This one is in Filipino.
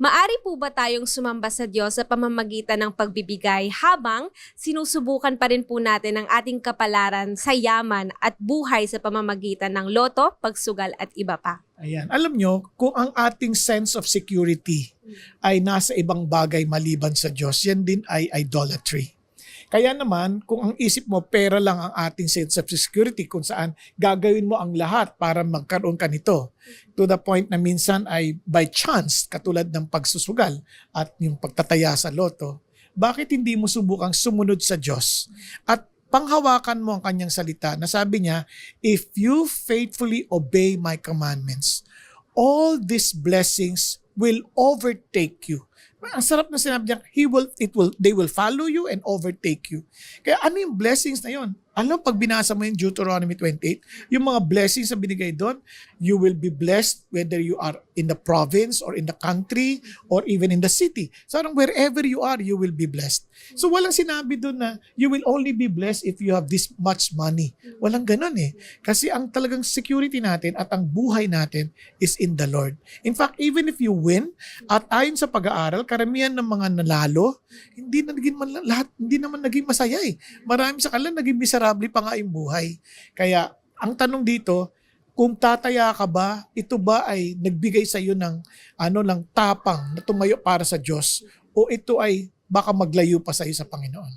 Maari po ba tayong sumamba sa Diyos sa pamamagitan ng pagbibigay habang sinusubukan pa rin po natin ang ating kapalaran sa yaman at buhay sa pamamagitan ng loto, pagsugal at iba pa? Ayan. Alam nyo, kung ang ating sense of security ay nasa ibang bagay maliban sa Diyos, yan din ay idolatry. Kaya naman, kung ang isip mo pera lang ang ating sense of security kung saan gagawin mo ang lahat para magkaroon ka nito. To the point na minsan ay by chance, katulad ng pagsusugal at yung pagtataya sa loto, bakit hindi mo subukang sumunod sa Diyos? At panghawakan mo ang kanyang salita na sabi niya, if you faithfully obey my commandments, all these blessings will overtake you. Ang sarap na sinabi niya, he will, it will, they will follow you and overtake you. Kaya ano yung blessings na yon? Alam, pag binasa mo yung Deuteronomy 28, yung mga blessings na binigay doon, you will be blessed whether you are in the province or in the country or even in the city. So wherever you are, you will be blessed. So walang sinabi doon na you will only be blessed if you have this much money. Walang ganun eh. Kasi ang talagang security natin at ang buhay natin is in the Lord. In fact, even if you win, at ayon sa pag-aaral, karamihan ng mga nalalo, hindi na naging man, lahat, hindi naman naging masaya eh. Marami sa kanila naging miserable pa nga yung buhay. Kaya, ang tanong dito, kung tataya ka ba, ito ba ay nagbigay sa iyo ng ano lang tapang na tumayo para sa Diyos o ito ay baka maglayo pa sa iyo sa Panginoon?